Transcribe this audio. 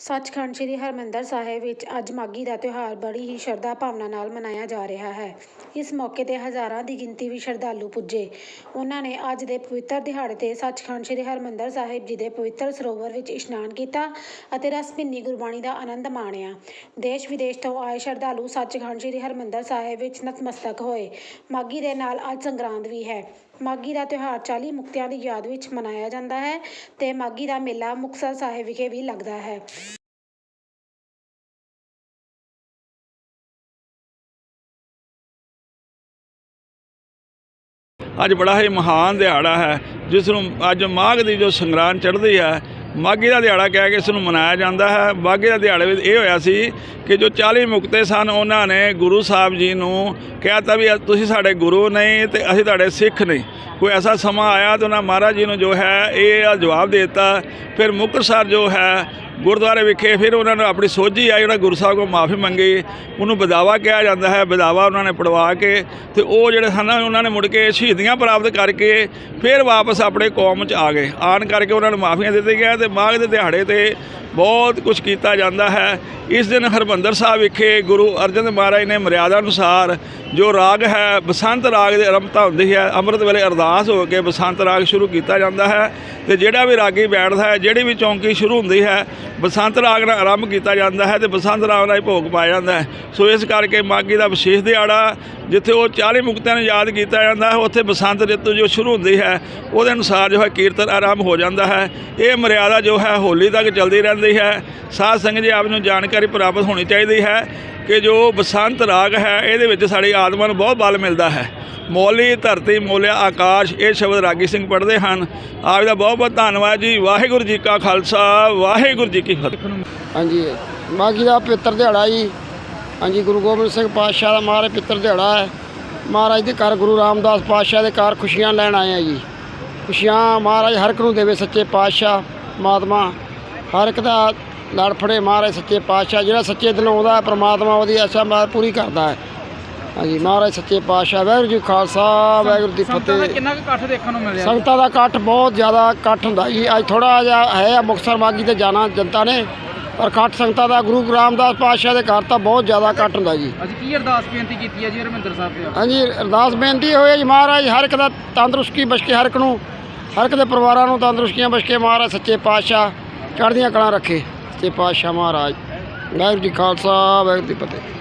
ਸੱਚਖੰਡ ਸ੍ਰੀ ਹਰਮੰਦਰ ਸਾਹਿਬ ਵਿੱਚ ਅੱਜ ਮਾਘੀ ਦਾ ਤਿਉਹਾਰ ਬੜੀ ਹੀ ਸ਼ਰਧਾ ਭਾਵਨਾ ਨਾਲ ਮਨਾਇਆ ਜਾ ਰਿਹਾ ਹੈ। ਇਸ ਮੌਕੇ ਤੇ ਹਜ਼ਾਰਾਂ ਦੀ ਗਿਣਤੀ ਵਿੱਚ ਸ਼ਰਧਾਲੂ ਪੁੱਜੇ। ਉਹਨਾਂ ਨੇ ਅੱਜ ਦੇ ਪਵਿੱਤਰ ਦਿਹਾੜੇ ਤੇ ਸੱਚਖੰਡ ਸ੍ਰੀ ਹਰਮੰਦਰ ਸਾਹਿਬ ਜੀ ਦੇ ਪਵਿੱਤਰ ਸਰੋਵਰ ਵਿੱਚ ਇਸ਼ਨਾਨ ਕੀਤਾ ਅਤੇ ਰਸ ਭਿੰਨੀ ਗੁਰਬਾਣੀ ਦਾ ਆਨੰਦ ਮਾਣਿਆ। ਦੇਸ਼ ਵਿਦੇਸ਼ ਤੋਂ ਆਏ ਸ਼ਰਧਾਲੂ ਸੱਚਖੰਡ ਸ੍ਰੀ ਹਰਮੰਦਰ ਸਾਹਿਬ ਵਿੱਚ ਨਤਮਸਤਕ ਹੋਏ। ਮਾਘੀ ਦੇ ਨਾਲ ਅੱਜ ਸੰਗਰਾਂਦ ਵੀ ਹੈ। ਮਾਘੀ ਦਾ ਤਿਉਹਾਰ 40 ਮੁਕਤਿਆਂ ਦੀ ਯਾਦ ਵਿੱਚ ਮਨਾਇਆ ਜਾਂਦਾ ਹੈ ਤੇ ਮਾਘੀ ਦਾ ਮੇਲਾ ਮੁਕਤਸਰ ਸਾਹਿਬ ਵਿਖੇ ਵੀ ਲੱਗਦਾ ਹੈ। ਅੱਜ ਬੜਾ ਹੀ ਮਹਾਨ ਦਿਹਾੜਾ ਹੈ, ਜਿਸ ਨੂੰ ਅੱਜ ਮਾਘ ਦੀ ਜੋ ਸੰਗਰਾਂਦ ਚੜ੍ਹਦੀ ਹੈ ਮਾਘੀ ਦਾ ਦਿਹਾੜਾ ਕਹਿ ਕੇ ਇਸ ਨੂੰ ਮਨਾਇਆ ਜਾਂਦਾ ਹੈ। ਮਾਘੀ ਦਾ ਦਿਹਾੜੇ ਵਿੱਚ ਇਹ ਹੋਇਆ ਸੀ ਕਿ ਜੋ 40 ਮੁਕਤੇ ਸਨ, ਉਹਨਾਂ ਨੇ ਗੁਰੂ ਸਾਹਿਬ ਜੀ ਨੂੰ ਕਿਹਾ ਤਾ ਵੀ ਤੁਸੀਂ ਸਾਡੇ ਗੁਰੂ ਨਹੀਂ ਤੇ ਅਸੀਂ ਤੁਹਾਡੇ ਸਿੱਖ ਨਹੀਂ। ਕੋਈ ਐਸਾ ਸਮਾਂ ਆਇਆ ਤਾਂ ਉਹਨਾਂ ਮਹਾਰਾਜ ਜੀ ਨੂੰ ਜੋ ਹੈ, ਇਹ ਜਵਾਬ ਦੇ ਦਿੱਤਾ। ਫਿਰ ਮੁਕਤਸਰ ਜੋ ਹੈ, ਗੁਰਦੁਆਰੇ ਵਿਖੇ ਫਿਰ ਉਹਨਾਂ ਨੂੰ ਆਪਣੀ ਸੋਝੀ ਆਈ, ਉਹਨਾਂ ਗੁਰੂ ਸਾਹਿਬ ਕੋਲ ਮਾਫੀ ਮੰਗੀ। ਉਹਨੂੰ ਬਦਾਵਾ ਕਿਹਾ ਜਾਂਦਾ ਹੈ, ਬਦਾਵਾ ਉਹਨਾਂ ਨੇ ਪੜਵਾ ਕੇ ਤੇ ਉਹ ਜਿਹੜੇ ਹਨ ਉਹਨਾਂ ਨੇ ਮੁੜ ਕੇ ਸ਼ਹੀਦੀਆਂ ਪ੍ਰਾਪਤ ਕਰਕੇ ਫਿਰ ਵਾਪਸ ਆਪਣੇ ਕੌਮ 'ਚ ਆ ਗਏ। ਆਣ ਕਰਕੇ ਉਹਨਾਂ ਨੂੰ ਮਾਫੀਆਂ ਦਿੱਤੀਆਂ ਗਿਆ ਤੇ ਮਾਘ ਦੇ ਦਿਹਾੜੇ ਤੇ ਬਹੁਤ ਕੁਝ ਕੀਤਾ ਜਾਂਦਾ ਹੈ। ਇਸ ਦਿਨ ਹਰਮੰਦਰ ਸਾਹਿਬ ਵਿਖੇ ਗੁਰੂ ਅਰਜਨ ਦੇਵ ਮਹਾਰਾਜ ਨੇ ਮਰਿਆਦਾ ਅਨੁਸਾਰ ਜੋ ਰਾਗ ਹੈ, ਬਸੰਤ ਰਾਗ ਦੀ ਆਰੰਭਤਾ ਹੁੰਦੀ ਹੈ ਅੰਮ੍ਰਿਤ ਵੇਲੇ ਅਰਦਾਸ ਹੋ ਕੇ ਬਸੰਤ ਰਾਗ ਸ਼ੁਰੂ ਕੀਤਾ ਜਾਂਦਾ ਹੈ ਤੇ ਜਿਹੜਾ ਵੀ ਰਾਗੀ ਬੈਠਦਾ ਹੈ, ਜਿਹੜੀ ਵੀ ਚੌਂਕੀ ਸ਼ੁਰੂ ਹੁੰਦੀ ਹੈ, ਬਸੰਤ ਰਾਗ ਨਾਲ ਆਰੰਭ ਕੀਤਾ ਜਾਂਦਾ ਹੈ ਤੇ ਬਸੰਤ ਰਾਗ ਨਾਲ ਹੀ ਭੋਗ ਪਾਇਆ ਜਾਂਦਾ ਹੈ। ਸੋ ਇਸ ਕਰਕੇ ਮਾਘੀ ਦਾ ਵਿਸ਼ੇਸ਼ ਦਿਹਾੜਾ, ਜਿੱਥੇ ਉਹ 40 ਮੁਕਤਿਆਂ ਨੂੰ ਯਾਦ ਕੀਤਾ ਜਾਂਦਾ ਹੈ, ਉੱਥੇ ਬਸੰਤ ਰਿਤੂ ਜੋ ਸ਼ੁਰੂ ਹੁੰਦੀ ਹੈ, ਉਹਦੇ ਅਨੁਸਾਰ ਜੋ ਹੈ ਕੀਰਤਨ ਆਰੰਭ ਹੋ ਜਾਂਦਾ ਹੈ। ਇਹ ਮਰਿਆਦਾ ਜੋ ਹੈ, ਹੋਲੀ ਤੱਕ ਚੱਲਦੀ ਰਹਿੰਦੀ ਹੈ। ਸਾਧ ਸੰਗਤ ਜੀ ਆਪ ਨੂੰ ਜਾਣਕਾਰੀ ਪ੍ਰਾਪਤ ਹੋਣੀ ਚਾਹੀਦੀ ਹੈ। ਕਿ ਜੋ ਬਸੰਤ ਰਾਗ ਹੈ, ਇਹਦੇ ਵਿੱਚ ਸਾਡੀ ਆਤਮਾ ਨੂੰ ਬਹੁਤ ਬਲ ਮਿਲਦਾ ਹੈ। ਮੌਲੀ ਧਰਤੀ, ਮੋਲਿਆ ਆਕਾਸ਼, ਇਹ ਸ਼ਬਦ ਰਾਗੀ ਸਿੰਘ ਪੜ੍ਹਦੇ ਹਨ। ਆਪ ਦਾ ਬਹੁਤ ਬਹੁਤ ਧੰਨਵਾਦ ਜੀ। ਵਾਹਿਗੁਰੂ ਜੀ ਕਾ ਖਾਲਸਾ, ਵਾਹਿਗੁਰੂ ਜੀ ਕੀ ਫਤਿਹ। ਹਾਂਜੀ। ਮਾਘੀ ਦਾ ਪਿੱਤਰ ਦਿਹਾੜਾ ਜੀ। ਹਾਂਜੀ, ਗੁਰੂ ਗੋਬਿੰਦ ਸਿੰਘ ਪਾਤਸ਼ਾਹ ਦਾ ਮਹਾਰਾਜ ਪਿੱਤਰ ਦਿਹਾੜਾ ਹੈ। ਮਹਾਰਾਜ ਦੇ ਘਰ ਗੁਰੂ ਰਾਮਦਾਸ ਪਾਤਸ਼ਾਹ ਦੇ ਘਰ ਖੁਸ਼ੀਆਂ ਲੈਣ ਆਏ ਆ ਜੀ। ਖੁਸ਼ੀਆਂ ਮਹਾਰਾਜ ਹਰ ਇੱਕ ਨੂੰ ਦੇਵੇ ਸੱਚੇ ਪਾਤਸ਼ਾਹ ਮਾਤਮਾ ਹਰ ਇੱਕ ਦਾ ਲੜ ਫੜੇ ਮਹਾਰਾਜ ਸੱਚੇ ਪਾਤਸ਼ਾਹ ਜਿਹੜਾ ਸੱਚੇ ਦਿਲੋਂ ਆਉਂਦਾ ਪ੍ਰਮਾਤਮਾ ਉਹਦੀ ਆਸ਼ਾ ਮਾਰ ਪੂਰੀ ਕਰਦਾ ਹੈ। ਹਾਂਜੀ ਮਹਾਰਾਜ ਸੱਚੇ ਪਾਤਸ਼ਾਹ ਵਾਹਿਗੁਰੂ ਜੀ ਖਾਲਸਾ ਵਾਹਿਗੁਰੂ ਜੀ ਸੰਗਤਾਂ ਦਾ ਫਤਿਹ। ਕਿੰਨਾ ਕੁ ਇਕੱਠ ਦੇਖਣ ਨੂੰ ਮਿਲਿਆ? ਸੰਗਤਾਂ ਦਾ ਇਕੱਠ ਬਹੁਤ ਜ਼ਿਆਦਾ ਇਕੱਠ ਹੁੰਦਾ ਜੀ। ਅੱਜ ਥੋੜਾ ਜਿਹਾ ਹੈ ਆ ਮੁਕਤਸਰ ਮਾਗੀ ਤੇ ਜਾਣਾ ਜਨਤਾ ਨੇ ਪਰ ਇਕੱਠ ਸੰਗਤਾਂ ਦਾ ਗੁਰੂ ਰਾਮਦਾਸ ਪਾਤਸ਼ਾਹ ਦੇ ਘਰ ਤਾਂ ਬਹੁਤ ਜ਼ਿਆਦਾ ਇਕੱਠ ਹੁੰਦਾ ਜੀ। ਅੱਜ ਕੀ ਅਰਦਾਸ ਬੇਨਤੀ ਕੀਤੀ ਹੈ ਜੀ ਹਰਮਿੰਦਰ ਸਾਹਿਬ ਤੇ ਹਾਂਜੀ ਅਰਦਾਸ ਬੇਨਤੀ ਹੋਈ ਹੈ ਜੀ ਮਹਾਰਾਜ ਹਰ ਇੱਕ ਦਾ ਤੰਦਰੁਸਤੀ ਬਖਸ਼ੇ ਹਰ ਇੱਕ ਨੂੰ ਹਰ ਇੱਕ ਦੇ ਪਰਿਵਾਰਾਂ ਨੂੰ ਤੰਦਰੁਸਤੀਆਂ ਬਖਸ਼ੇ ਮਹਾਰਾਜ ਸੱਚੇ ਪਾਤਸ਼ਾਹ ਚੜ੍ਹਦੀਆਂ ਕਲਾਂ ਰੱਖੇ। ਸੱਚੇ ਪਾਤਸ਼ਾਹ ਮਹਾਰਾਜ। ਵਾਹਿਗੁਰੂ ਜੀ ਖਾਲਸਾ ਵਾਹਿਗੁਰੂ ਜੀ ਫਤਿਹ।